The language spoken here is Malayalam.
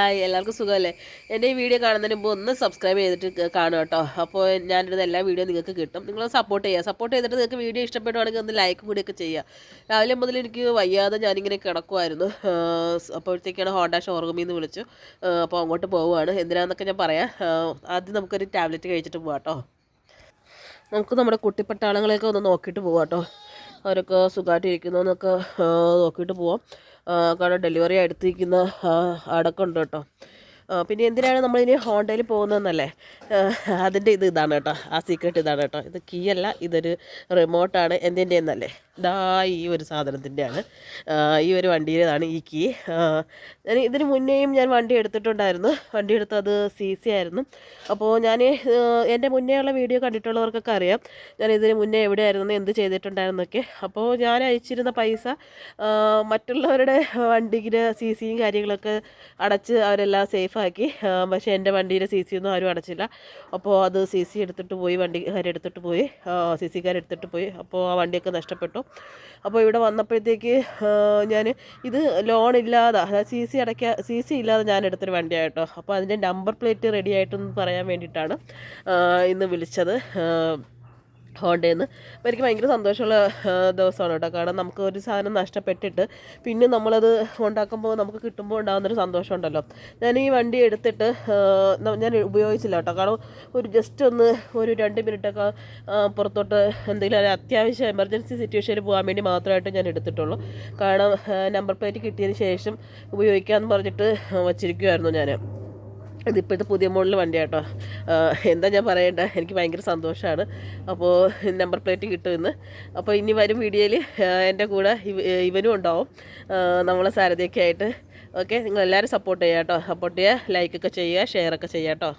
ഹായ് എല്ലാവർക്കും സുഖമല്ലേ? എന്റെ ഈ വീഡിയോ കാണുന്നതിന് മുമ്പ് ഒന്ന് സബ്സ്ക്രൈബ് ചെയ്തിട്ട് കാണും കേട്ടോ. അപ്പോൾ ഞാനിടുന്ന എല്ലാ വീഡിയോ നിങ്ങൾക്ക് കിട്ടും. നിങ്ങൾ സപ്പോർട്ട് ചെയ്യുക. സപ്പോർട്ട് ചെയ്തിട്ട് നിങ്ങൾക്ക് വീഡിയോ ഇഷ്ടപ്പെടുവാണെങ്കിൽ ഒന്ന് ലൈക്ക് കൂടിയൊക്കെ ചെയ്യുക. രാവിലെ മുതൽ എനിക്ക് വയ്യാതെ ഞാനിങ്ങനെ കിടക്കുമായിരുന്നു അപ്പോഴത്തേക്കാണ് ഹോണ്ട ഷോറൂമിൽ നിന്ന് വിളിച്ചു. അപ്പോൾ അങ്ങോട്ട് പോവുകയാണ്. എന്തിനാണെന്നൊക്കെ ഞാൻ പറയാം. ആദ്യം നമുക്കൊരു ടാബ്ലറ്റ് കഴിച്ചിട്ട് പോവാം കേട്ടോ. നമുക്ക് നമ്മുടെ കുട്ടിപ്പട്ടാളങ്ങളെയൊക്കെ ഒന്ന് നോക്കിയിട്ട് പോവാം കേട്ടോ. അവരൊക്കെ സുഖമായിട്ട് ഇരിക്കുന്നു എന്നൊക്കെ നോക്കിയിട്ട് പോവാം. കാരണം ഡെലിവറി അടുത്തിരിക്കുന്ന അടക്കം ഉണ്ട് കേട്ടോ. പിന്നെ എന്തിനാണ് നമ്മളിനി ഹോണ്ടയിൽ പോകുന്നതെന്നല്ലേ? അതിന്റെ ഇത് ഇതാണ് കേട്ടോ. ആ സീക്രട്ട് ഇതാണ് കേട്ടോ. ഇത് കീ അല്ല ഇതൊരു റിമോട്ടാണ് എന്തിന്റെ എന്നല്ലേ ഇതാ ഈ ഒരു സാധനത്തിന്റെയാണ്. ഈ ഒരു വണ്ടിയുടേതാണ് ഈ കീ. ഞാൻ ഇതിന് മുന്നേയും ഞാൻ വണ്ടി എടുത്തിട്ടുണ്ടായിരുന്നു. വണ്ടി എടുത്തത് സി സി ആയിരുന്നു. അപ്പോൾ ഞാൻ എന്റെ മുന്നേ ഉള്ള വീഡിയോ കണ്ടിട്ടുള്ളവർക്കൊക്കെ അറിയാം. ഞാൻ ഇതിന് മുന്നേ എവിടെയായിരുന്നു എന്ത് ചെയ്തിട്ടുണ്ടായിരുന്നൊക്കെ. അപ്പോൾ ഞാൻ അയച്ചിരുന്ന പൈസ മറ്റുള്ളവരുടെ വണ്ടിക്ക് സി സിയും കാര്യങ്ങളൊക്കെ അടച്ച് അവരെല്ലാം സേഫാക്കി. പക്ഷേ എന്റെ വണ്ടിയുടെ സി സി ഒന്നും ആരും അടച്ചില്ല. അപ്പോൾ അത് സി സി എടുത്തിട്ട് പോയി വണ്ടിക്കാരെടുത്തിട്ട് പോയി സി സിക്കാരെടുത്തിട്ട് പോയി. അപ്പോൾ ആ വണ്ടിയൊക്കെ നഷ്ടപ്പെട്ടു. അപ്പോൾ ഇവിടെ വന്നപ്പോഴത്തേക്ക് ഞാൻ ഇത് ലോൺ ഇല്ലാതെ അതായത് സി സി അടയ്ക്കുക സി സി ഇല്ലാതെ ഞാൻ എടുത്തൊരു വണ്ടിയായിട്ടോ അപ്പോൾ അതിന്റെ നമ്പർ പ്ലേറ്റ് റെഡി ആയിട്ടൊന്ന് പറയാൻ വേണ്ടിയിട്ടാണ് ഇന്ന് വിളിച്ചത്. നിന്ന് അപ്പോൾ എനിക്ക് ഭയങ്കര സന്തോഷമുള്ള ദിവസമാണ് കേട്ടോ. കാരണം നമുക്ക് ഒരു സാധനം നഷ്ടപ്പെട്ടിട്ട് പിന്നെ നമ്മളത് ഉണ്ടാക്കുമ്പോൾ നമുക്ക് കിട്ടുമ്പോൾ ഉണ്ടാകുന്നൊരു സന്തോഷം ഉണ്ടല്ലോ ഞാൻ ഈ വണ്ടി എടുത്തിട്ട് ഞാൻ ഉപയോഗിച്ചില്ല കേട്ടോ. കാരണം ഒരു ജസ്റ്റ് ഒന്ന് ഒരു രണ്ട് മിനിറ്റൊക്കെ പുറത്തോട്ട് എന്തെങ്കിലും ഒരു അത്യാവശ്യം എമർജൻസി സിറ്റുവേഷനിൽ പോകാൻ വേണ്ടി മാത്രമായിട്ട് ഞാൻ എടുത്തിട്ടുള്ളൂ. കാരണം നമ്പർ പ്ലേറ്റ് കിട്ടിയതിന് ശേഷം ഉപയോഗിക്കാമെന്ന് പറഞ്ഞിട്ട് വച്ചിരിക്കുമായിരുന്നു ഞാൻ ഇതിപ്പോഴത്തെ പുതിയ മോഡൽ വണ്ടിയാട്ടോ. എന്താ ഞാൻ പറയേണ്ട? എനിക്ക് ഭയങ്കര സന്തോഷമാണ് അപ്പോൾ നമ്പർ പ്ലേറ്റ് കിട്ടുമെന്ന് അപ്പോൾ ഇനി വരും വീഡിയോയിൽ എന്റെ കൂടെ ഇവനും ഉണ്ടാവും. നമ്മളെ സാരഥിയൊക്കെ ആയിട്ട്. ഓക്കെ നിങ്ങൾ എല്ലാവരും സപ്പോർട്ട് ചെയ്യാം കേട്ടോ സപ്പോർട്ട് ചെയ്യുക ലൈക്കൊക്കെ ചെയ്യുക ഷെയറൊക്കെ ചെയ്യാം കേട്ടോ.